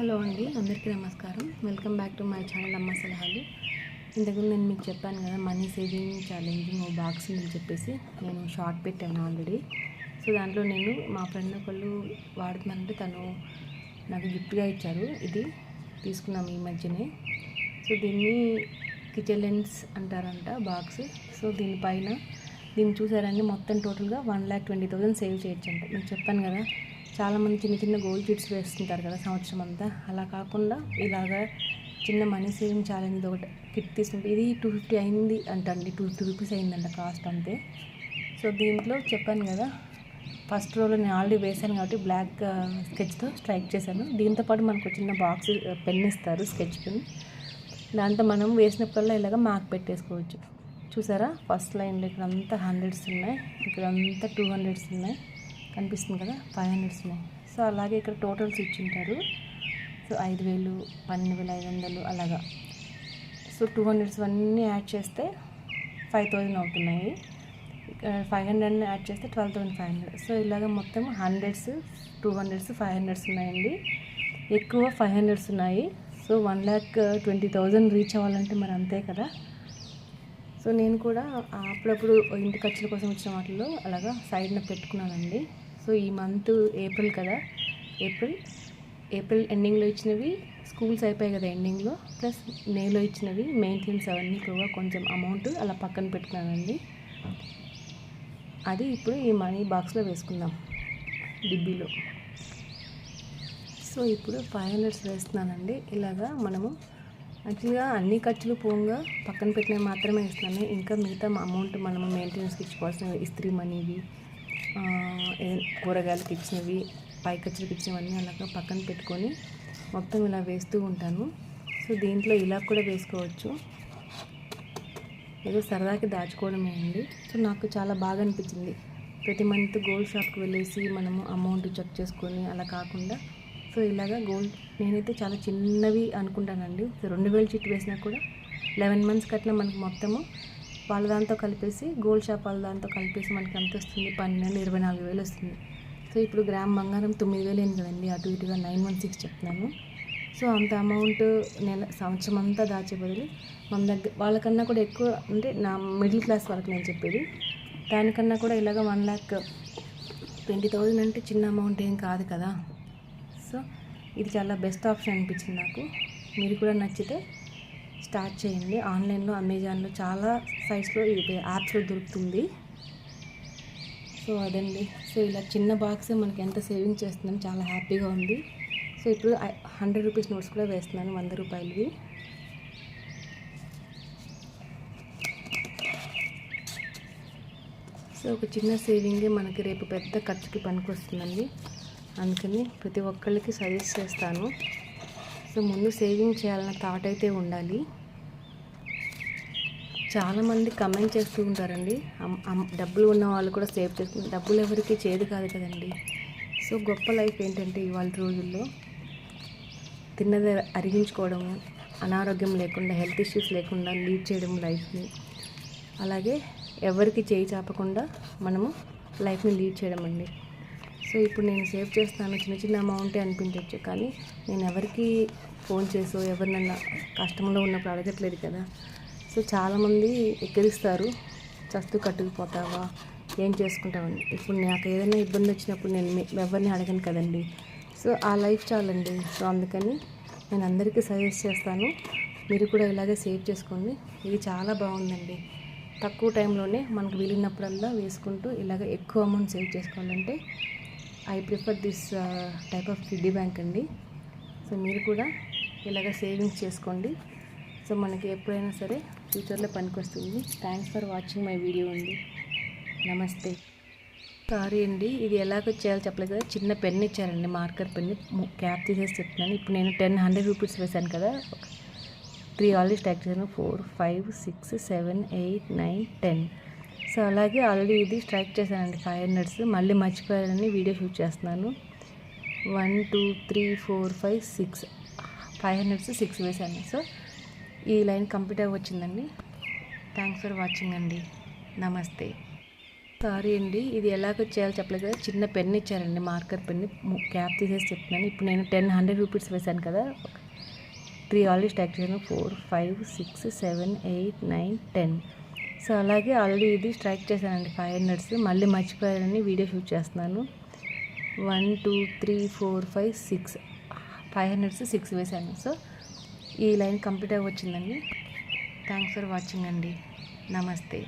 Hello అండి అందరికీ నమస్కారం. Welcome back to my channel అమ్మ సలహాలు. ఇంతకుముందు నేను మీకు చెప్పాను కదా మనీ సేవింగ్ ఛాలెంజింగ్ ఓ బాక్స్ అని చెప్పేసి నేను షార్ట్ పెట్టాను ఆల్రెడీ. సో దాంట్లో నేను మా ఫ్రెండ్ ఒకళ్ళు వాడుతున్నానంటే తను నాకు గిఫ్ట్గా ఇచ్చారు. ఇది తీసుకున్నాం ఈ మధ్యనే. సో దీన్ని కిచెన్ లెన్స్ అంటారంట బాక్స్. సో దీనిపైన దీన్ని చూసారండి మొత్తం టోటల్గా one lakh twenty thousand save చేయొచ్చు అంట మీకు చెప్పాను కదా చాలామంది చిన్న చిన్న గోల్డ్ చిట్స్ వేస్తుంటారు కదా సంవత్సరం అంతా. అలా కాకుండా ఇలాగా చిన్న మనీ సేవింగ్ ఛాలెంజ్ ఒకటి కిట్ తీసుకుంటే ఇది టూ ఫిఫ్టీ అయింది అంటండి. టూ ఫిఫ్టీ రూపీస్ అయిందంట కాస్ట్ అంతే. సో దీంట్లో చెప్పాను కదా ఫస్ట్ రోలో నేను ఆల్రెడీ వేసాను కాబట్టి బ్లాక్ స్కెచ్తో స్ట్రైక్ చేశాను. దీంతోపాటు మనకు చిన్న బాక్స్ పెన్ uh, ఇస్తారు స్కెచ్ పెన్ దాంతో మనం వేసినప్పుడల్లా ఇలాగ మార్క్ పెట్టేసుకోవచ్చు. చూసారా? ఫస్ట్ లైన్లో ఇక్కడ అంతా హండ్రెడ్స్ ఉన్నాయి. ఇక్కడ అంతా టూ హండ్రెడ్స్ ఉన్నాయి. కనిపిస్తుంది కదా ఫైవ్ హండ్రెడ్స్ ఉన్నాయి సో అలాగే ఇక్కడ టోటల్స్ ఇచ్చింటారు. సో ఐదు వేలు పన్నెండు వేల ఐదు వందలు అలాగా. సో టూ హండ్రెడ్స్ అన్నీ యాడ్ చేస్తే ఫైవ్ థౌజండ్ అవుతున్నాయి. ఫైవ్ హండ్రెడ్ యాడ్ చేస్తే twelve thousand five hundred so ఇలాగ మొత్తం hundreds two hundreds five hundreds ఉన్నాయండి. ఎక్కువ ఫైవ్ హండ్రెడ్స్ ఉన్నాయి. So one lakh twenty thousand reach అవ్వాలంటే మరి అంతే కదా. సో నేను కూడా అప్పుడప్పుడు ఇంటి ఖర్చుల కోసం వచ్చిన వాటిలో అలాగా సైడ్న పెట్టుకున్నానండి. సో ఈ మంత్ ఏప్రిల్ కదా? ఏప్రిల్? ఏప్రిల్ ఎండింగ్లో ఇచ్చినవి స్కూల్స్ అయిపోయాయి కదా ఎండింగ్లో. ప్లస్ మేలో ఇచ్చినవి మెయింటెనెన్స్ అవన్నీ కూడా కొంచెం అమౌంట్ అలా పక్కన పెట్టుకున్నానండి. అది ఇప్పుడు ఈ మనీ బాక్స్లో వేసుకుందాం. డిబ్బీలో. సో ఇప్పుడు ఫైవ్ హండ్రెడ్స్ వేస్తున్నానండి. ఇలాగా మనము యాక్చువల్గా అన్ని ఖర్చులు పోగా పక్కన పెట్టినవి మాత్రమే ఇస్తున్నాను ఇంకా మిగతా అమౌంట్ మనము మెయింటెనెన్స్కి ఇచ్చుకోవాల్సిన ఇస్త్రీ మనీవి కూరగాయలు కిచ్చినవి పై ఖర్చులకు ఇచ్చినవన్నీ అలాగా పక్కన పెట్టుకొని మొత్తం ఇలా వేస్తూ ఉంటాను. సో దీంట్లో ఇలా కూడా వేసుకోవచ్చు. ఏదో సరదాకి దాచుకోవడమే అండి. సో నాకు చాలా బాగా అనిపించింది. ప్రతి మంత్ గోల్డ్ షాప్కి వెళ్ళేసి మనము అమౌంట్ చెక్ చేసుకొని అలా కాకుండా. సో ఇలాగా గోల్డ్ నేనైతే చాలా చిన్నవి అనుకుంటానండి. రెండు వేలు చిట్టు వేసినా కూడా లెవెన్ మంత్స్ కట్టిన మనకు మొత్తము వాళ్ళ దాంతో కలిపేసి గోల్డ్ షాప్ వాళ్ళ దాంతో కలిపేసి మనకి ఎంత వస్తుంది? పన్నెండు ఇరవై నాలుగు వేలు వస్తుంది. సో ఇప్పుడు గ్రామ్ బంగారం తొమ్మిది వేలు ఏం కదండి? అటు ఇటుగా నైన్ వన్ సిక్స్ చెప్తున్నాను. సో అంత అమౌంట్ నెల సంవత్సరం అంతా దాచే బదులు మన దగ్గర వాళ్ళకన్నా కూడా ఎక్కువ అంటే నా మిడిల్ క్లాస్ వాళ్ళకి నేను చెప్పేది దానికన్నా కూడా ఇలాగ వన్ ల్యాక్ ట్వంటీ థౌజండ్ అంటే చిన్న అమౌంట్ ఏం కాదు కదా. సో ఇది చాలా బెస్ట్ ఆప్షన్ అనిపించింది నాకు. మీరు కూడా నచ్చితే స్టార్ట్ చేయండి. ఆన్లైన్లో అమెజాన్లో చాలా సైట్స్లో ఇది యాప్స్లో దొరుకుతుంది. సో అదండి. సో ఇలా చిన్న బాక్సే మనకి ఎంత సేవింగ్ చేస్తున్నాం చాలా హ్యాపీగా ఉంది. సో ఇప్పుడు హండ్రెడ్ రూపీస్ నోట్స్ కూడా వేస్తున్నాను వంద రూపాయలవి. సో ఒక చిన్న సేవింగే మనకి రేపు పెద్ద ఖర్చుకి పనికొస్తుందండి. అందుకని ప్రతి ఒక్కళ్ళకి సజెస్ట్ చేస్తాను. సో ముందు సేవింగ్ చేయాలన్న థాట్ అయితే ఉండాలి. చాలామంది కమెంట్ చేస్తూ ఉంటారండి. డబ్బులు ఉన్న వాళ్ళు కూడా సేవ్ చేస్తుంది డబ్బులు ఎవరికి చేదు కాదు కదండి. సో గొప్ప లైఫ్ ఏంటంటే ఇవాళ రోజుల్లో తిన్నది అరిగించుకోవడం అనారోగ్యం లేకుండా హెల్త్ ఇష్యూస్ లేకుండా లీడ్ చేయడం లైఫ్ని అలాగే ఎవరికి చేయి చాపకుండా మనము లైఫ్ని లీడ్ చేయడం అండి. సో ఇప్పుడు నేను సేవ్ చేస్తాను చిన్న చిన్న అమౌంటే అనిపించవచ్చు కానీ నేను ఎవరికి ఫోన్ చేసో ఎవరినన్నా కష్టంలో ఉన్నప్పుడు అడగట్లేదు కదా. సో చాలామంది ఎక్కిరిస్తారు చస్తు కట్టుకుపోతావా? ఏం చేసుకుంటామని ఇప్పుడు నాకు ఏదైనా ఇబ్బంది వచ్చినప్పుడు నేను ఎవరిని అడగను కదండి. సో ఆ లైఫ్ చాలండి. సో అందుకని నేను అందరికీ సజెస్ట్ చేస్తాను మీరు కూడా ఇలాగే సేవ్ చేసుకోండి. ఇది చాలా బాగుందండి. తక్కువ టైంలోనే మనకు వీలున్నప్పుడల్లా వేసుకుంటూ ఇలాగ ఎక్కువ అమౌంట్ సేవ్ చేసుకోవాలంటే I prefer this type of సిడ్డీ bank అండి. సో మీరు కూడా ఇలాగ సేవింగ్స్ చేసుకోండి. సో మనకి ఎప్పుడైనా సరే ఫ్యూచర్లో పనికొస్తుంది thanks for watching my video అండి. నమస్తే. సారీ అండి ఇది ఎలాగో చేయాలో చెప్పలేదు కదా. చిన్న పెన్ ఇచ్చారండి మార్కర్ పెన్. క్యాప్ తీసేసి చెప్తున్నాను. ఇప్పుడు నేను టెన్ హండ్రెడ్ రూపీస్ వేశాను కదా. త్రీ ఆల్రెడీ స్టాక్ చేశాను. Four five six seven eight nine ten. So అలాగే ఆల్రెడీ ఇది స్ట్రైక్ చేశానండి ఫైవ్ హండ్రెడ్స్. మళ్ళీ మర్చిపోయారని వీడియో షూట్ చేస్తున్నాను. One two three four five six. Five hundreds six వేసాను సో ఈ లైన్ కంప్లీట్ అయ్యి వచ్చిందండి. థ్యాంక్స్ ఫర్ వాచింగ్ అండి. నమస్తే. సారీ అండి ఇది ఎలాగో చేయాలో చెప్పలేదు కదా. చిన్న పెన్ ఇచ్చారండి మార్కర్ పెన్. క్యాప్ తీసేసి చెప్తున్నాను. ఇప్పుడు నేను టెన్ హండ్రెడ్ రూపీస్ వేశాను కదా. త్రీ ఆల్రెడీ స్టాక్ చేశాను. Four five six seven eight nine ten. So అలాగే ఆల్రెడీ ఇది స్ట్రైక్ చేశానండి ఫైవ్ హండ్రెడ్స్ మళ్ళీ మర్చిపోయానని వీడియో షూట్ చేస్తున్నాను. One two three four five six. Five hundreds six వేశాను. సో ఈ లైన్ కంప్లీట్ అయ్యి వచ్చిందండి థ్యాంక్స్ ఫర్ వాచింగ్ అండి. నమస్తే.